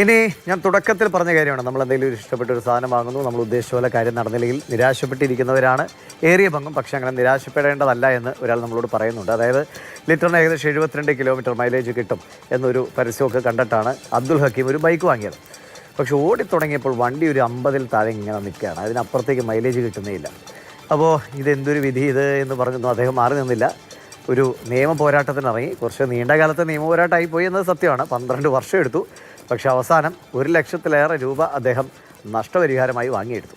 ഇനി ഞാൻ തുടക്കത്തിൽ പറഞ്ഞ കാര്യമാണ്. നമ്മൾ എന്തെങ്കിലും ഒരു ഇഷ്ടപ്പെട്ട ഒരു സാധനം വാങ്ങുന്നു നമ്മൾ ഉദ്ദേശിച്ച പോലെ കാര്യം നടന്നില്ലെങ്കിൽ നിരാശപ്പെട്ടിരിക്കുന്നവരാണ്. ഏറിയ പങ്കും പക്ഷേ അങ്ങനെ നിരാശപ്പെടേണ്ടതല്ല എന്ന് ഒരാൾ നമ്മളോട് പറയുന്നുണ്ട്. അതായത് ലിറ്ററിന് ഏകദേശം എഴുപത്തിരണ്ട് കിലോമീറ്റർ മൈലേജ് കിട്ടും എന്നൊരു പരസ്യമൊക്കെ കണ്ടിട്ടാണ് അബ്ദുൽ ഹക്കീം ഒരു ബൈക്ക് വാങ്ങിയത്. പക്ഷെ ഓടിത്തുടങ്ങിയപ്പോൾ വണ്ടി ഒരു അമ്പതിൽ താഴെ ഇങ്ങനെ നിൽക്കുകയാണ്. അതിനപ്പുറത്തേക്ക് മൈലേജ് കിട്ടുന്നേയില്ല അപ്പോൾ ഇതെന്തൊരു വിധി ഇത് എന്ന് പറഞ്ഞൊന്നും അദ്ദേഹം മാറി നിന്നില്ല. ഒരു നിയമ പോരാട്ടത്തിനിറങ്ങി. കുറച്ച് നീണ്ട കാലത്തെ നിയമ പോരാട്ടമായി പോയി എന്നത് സത്യമാണ്. പന്ത്രണ്ട് വർഷം എടുത്തു. പക്ഷെ അവസാനം ഒരു ലക്ഷത്തിലേറെ രൂപ അദ്ദേഹം നഷ്ടപരിഹാരമായി വാങ്ങിയെടുത്തു.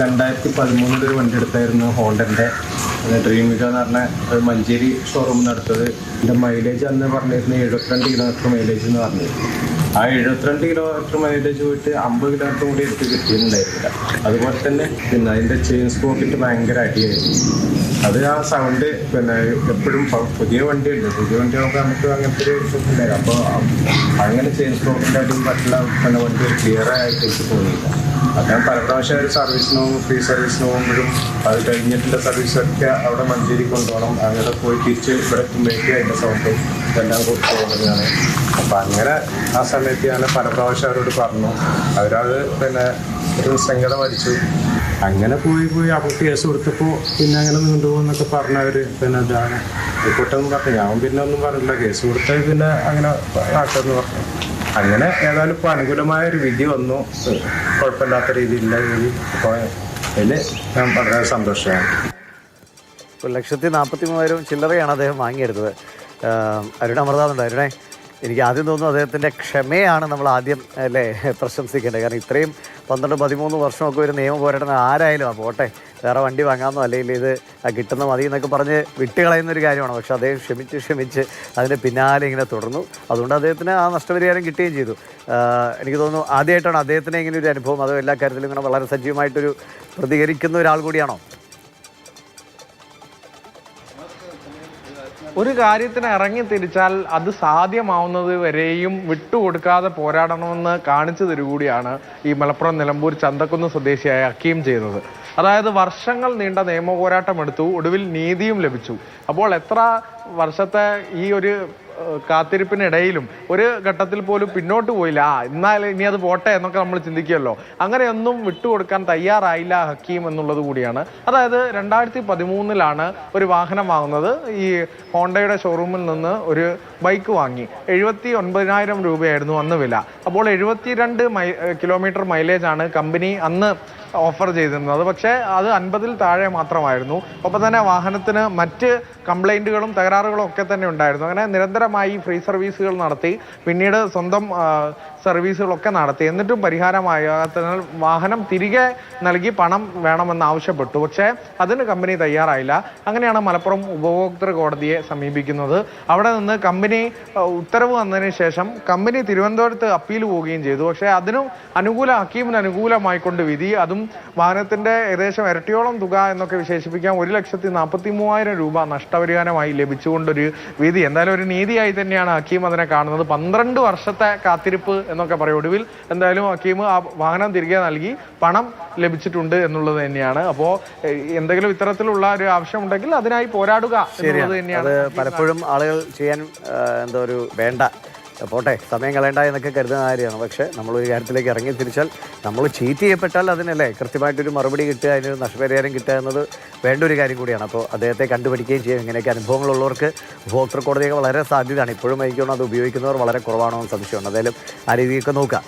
രണ്ടായിരത്തി പതിമൂന്നിൽ ഒരു വണ്ടി എടുത്തായിരുന്നു ഹോണ്ടന്റെ ഡ്രീം വിക എന്ന് പറഞ്ഞ ഒരു മഞ്ചേരി ഷോറൂമിൽ നടത്തത് എന്റെ മൈലേജ് അന്ന് പറഞ്ഞിരുന്നത് എഴുപത്തിരണ്ട് കിലോമീറ്റർ മൈലേജ് എന്ന് പറഞ്ഞത് ആ എഴുപത്തിരണ്ട് കിലോമീറ്റർ മൈലേജ് പോയിട്ട് അമ്പത് കിലോമീറ്റർ കൂടി എടുത്ത് കിട്ടിയിട്ടുണ്ടായിരുന്നില്ല. അതുപോലെ തന്നെ പിന്നെ അതിന്റെ ചെയിൻ സ്പോക്കറ്റ് ഭയങ്കര അടിയായിരുന്നു. അത് ആ സൗണ്ട് പിന്നെ എപ്പോഴും പുതിയ വണ്ടിയുണ്ട്. പുതിയ വണ്ടി ആകുമ്പോൾ നമുക്ക് അങ്ങനത്തെ ഒരു ഇഷ്ടമുണ്ടായിരുന്നു അപ്പോൾ അങ്ങനെ ചെയിൻ സ്പോക്കിന്റെ അടിയും പറ്റുന്ന പിന്നെ വണ്ടി ക്ലിയർ ആയിട്ട് എനിക്ക് തോന്നിയില്ല അദ്ദേഹം പല പ്രാവശ്യം ഒരു സർവീസിന് ഫ്രീ സർവീസിന് പോകുമ്പോഴും അത് കഴിഞ്ഞിട്ടുള്ള സർവീസൊക്കെ അവിടെ മഞ്ചേരി കൊണ്ടുപോകണം. അങ്ങനെ പോയി തിരിച്ച് ഇവിടെ എത്തുമ്പോഴേക്കും അതിന്റെ സൗണ്ടും കൊടുത്തു പോകുന്നതാണ് അപ്പം അങ്ങനെ ആ സമയത്ത് ഞാൻ പല പ്രാവശ്യം അവരോട് പറഞ്ഞു. അവരത് പിന്നെ ഒരു സങ്കടം വരിച്ചു അങ്ങനെ പോയി പോയി അപ്പോൾ കേസ് കൊടുത്തപ്പോൾ പിന്നെ അങ്ങനെ നീണ്ടുപോകുന്നൊക്കെ പറഞ്ഞവർ പിന്നെ ഇതാണ്. റിപ്പോർട്ടൊന്നും പറഞ്ഞു ഞാൻ പിന്നെ ഒന്നും പറഞ്ഞില്ല. കേസ് കൊടുത്താൽ പിന്നെ അങ്ങനെ ആട്ടെന്ന് പറഞ്ഞു. അങ്ങനെ ഏതായാലും ഇപ്പോൾ അനുകൂലമായ ഒരു വിധി വന്നു. കുഴപ്പമില്ലാത്ത രീതിയിലുള്ള വിധി അപ്പോൾ അതിൽ ഞാൻ വളരെ സന്തോഷമാണ് ഒരു ലക്ഷത്തി നാൽപ്പത്തി മൂവായിരം ചില്ലറയാണ് അദ്ദേഹം വാങ്ങിയെടുത്തത്. അരുണ അമൃതാന്നുണ്ട് അരുണെ. എനിക്ക് ആദ്യം തോന്നുന്നു അദ്ദേഹത്തിന്റെ ക്ഷമയാണ് നമ്മൾ ആദ്യം അല്ലേ പ്രശംസിക്കേണ്ടത്. കാരണം ഇത്രയും പന്ത്രണ്ട് പതിമൂന്ന് വർഷമൊക്കെ ഒരു നിയമം പോരാടുന്ന ആരായാലും ആ പോട്ടെ വേറെ വണ്ടി വാങ്ങാമെന്നോ അല്ലെങ്കിൽ ഇത് കിട്ടുന്ന മതി എന്നൊക്കെ പറഞ്ഞ് വിട്ടുകളയുന്ന ഒരു കാര്യമാണ്. പക്ഷേ അദ്ദേഹം ക്ഷമിച്ച് ക്ഷമിച്ച് അതിന്റെ പിന്നാലെ ഇങ്ങനെ തുടർന്നു. അതുകൊണ്ട് അദ്ദേഹത്തിന് ആ നഷ്ടപരിഹാരം കിട്ടുകയും ചെയ്തു. എനിക്ക് തോന്നുന്നു ആദ്യമായിട്ടാണ് അദ്ദേഹത്തിന് ഇങ്ങനെ ഒരു അനുഭവം. അതോ എല്ലാ കാര്യത്തിലും ഇങ്ങനെ വളരെ സജീവമായിട്ടൊരു പ്രതികരിക്കുന്ന ഒരാൾ കൂടിയാണോ? ഒരു കാര്യത്തിന് ഇറങ്ങി തിരിച്ചാൽ അത് സാധ്യമാവുന്നത് വരെയും വിട്ടുകൊടുക്കാതെ പോരാടണമെന്ന് കാണിച്ചു തരുകൂടിയാണ് ഈ മലപ്പുറം നിലമ്പൂർ ചന്തക്കുന്ന് സ്വദേശിയായ അക്കീം ചെയ്തത് അതായത് വർഷങ്ങൾ നീണ്ട നിയമ പോരാട്ടം എടുത്തു ഒടുവിൽ നീതിയും ലഭിച്ചു. അപ്പോൾ എത്ര വർഷത്തെ ഈ ഒരു കാത്തിരിപ്പിനിടയിലും ഒരു ഘട്ടത്തിൽ പോലും പിന്നോട്ട് പോയില്ല. ആ എന്നാൽ ഇനി അത് പോട്ടെ എന്നൊക്കെ നമ്മൾ ചിന്തിക്കുമല്ലോ. അങ്ങനെയൊന്നും വിട്ടുകൊടുക്കാൻ തയ്യാറായില്ല ഹക്കീം എന്നുള്ളത് കൂടിയാണ്. അതായത് രണ്ടായിരത്തി പതിമൂന്നിലാണ് ഒരു വാഹനം വാങ്ങുന്നത്. ഈ ഹോണ്ടയുടെ ഷോറൂമിൽ നിന്ന് ഒരു ബൈക്ക് വാങ്ങി. എഴുപത്തി ഒൻപതിനായിരം രൂപയായിരുന്നു അന്ന് വില. അപ്പോൾ എഴുപത്തിരണ്ട് മൈ കിലോമീറ്റർ മൈലേജ് ആണ് കമ്പനി അന്ന് ഓഫർ ചെയ്തിരുന്നത്. പക്ഷേ അത് അൻപതിൽ താഴെ മാത്രമായിരുന്നു. ഒപ്പം തന്നെ വാഹനത്തിന് മറ്റ് കംപ്ലൈന്റുകളും തകരാറുകളും ഒക്കെ തന്നെ ഉണ്ടായിരുന്നു. അങ്ങനെ നിരന്തരമായി ഫ്രീ സർവീസുകൾ നടത്തി. പിന്നീട് സ്വന്തം സർവീസുകളൊക്കെ നടത്തി. എന്നിട്ടും പരിഹാരമാകാത്തതിനാൽ വാഹനം തിരികെ നൽകി പണം വേണമെന്ന് ആവശ്യപ്പെട്ടു. പക്ഷേ അതിന് കമ്പനി തയ്യാറായില്ല. അങ്ങനെയാണ് മലപ്പുറം ഉപഭോക്തൃ കോടതിയെ സമീപിക്കുന്നത്. അവിടെ നിന്ന് കമ്പനി ഉത്തരവ് വന്നതിന് ശേഷം കമ്പനി തിരുവനന്തപുരത്ത് അപ്പീൽ പോവുകയും ചെയ്തു. പക്ഷേ അതിനും അനുകൂല ഹക്കീമിന് അനുകൂലമായിക്കൊണ്ട് വിധി അതും വാഹനത്തിന്റെ ഏകദേശം ഇരട്ടിയോളം തുക എന്നൊക്കെ വിശേഷിപ്പിക്കാം. ഒരു ലക്ഷത്തി നാൽപ്പത്തി മൂവായിരം രൂപ നഷ്ടപരിഹാരമായി ലഭിച്ചുകൊണ്ടൊരു വിധി. എന്തായാലും ഒരു നീതിയായി തന്നെയാണ് ഹക്കീം അതിനെ കാണുന്നത്. പന്ത്രണ്ട് വർഷത്തെ കാത്തിരിപ്പ് എന്നൊക്കെ പറയും. ഒടുവിൽ എന്തായാലും ഹക്കീം ആ വാഹനം തിരികെ നൽകി പണം ലഭിച്ചിട്ടുണ്ട് എന്നുള്ളത് തന്നെയാണ്. അപ്പോൾ എന്തെങ്കിലും ഇത്തരത്തിലുള്ള ഒരു ആവശ്യം ഉണ്ടെങ്കിൽ അതിനായി പോരാടുക എന്നുള്ളത് തന്നെയാണ് പലപ്പോഴും ആളുകൾ ചെയ്യാൻ എന്താ ഒരു വേണ്ട. പോട്ടെ സമയം കളയണ്ട എന്നൊക്കെ കരുതുന്ന കാര്യമാണ്. പക്ഷേ നമ്മൾ ഒരു കാര്യത്തിലേക്ക് ഇറങ്ങി തിരിച്ചാൽ നമ്മൾ ചീറ്റ് ചെയ്യപ്പെട്ടാൽ അതിനല്ലേ കൃത്യമായിട്ടൊരു മറുപടി കിട്ടുക അതിനൊരു നഷ്ടപരിഹാരം കിട്ടുക എന്നത് വേണ്ട ഒരു കാര്യം കൂടിയാണ്. അപ്പോൾ അദ്ദേഹത്തെ കണ്ടുപിടിക്കുകയും ചെയ്യും. ഇങ്ങനെയൊക്കെ അനുഭവങ്ങളുള്ളവർക്ക് ഉപഭോക്തൃ കോടതിയൊക്കെ വളരെ സാധ്യതയാണ്. ഇപ്പോഴും എനിക്ക് അത് ഉപയോഗിക്കുന്നവർ വളരെ കുറവാണോ എന്ന് സംശയമാണ്. എന്തായാലും ആ രീതിയൊക്കെ നോക്കുക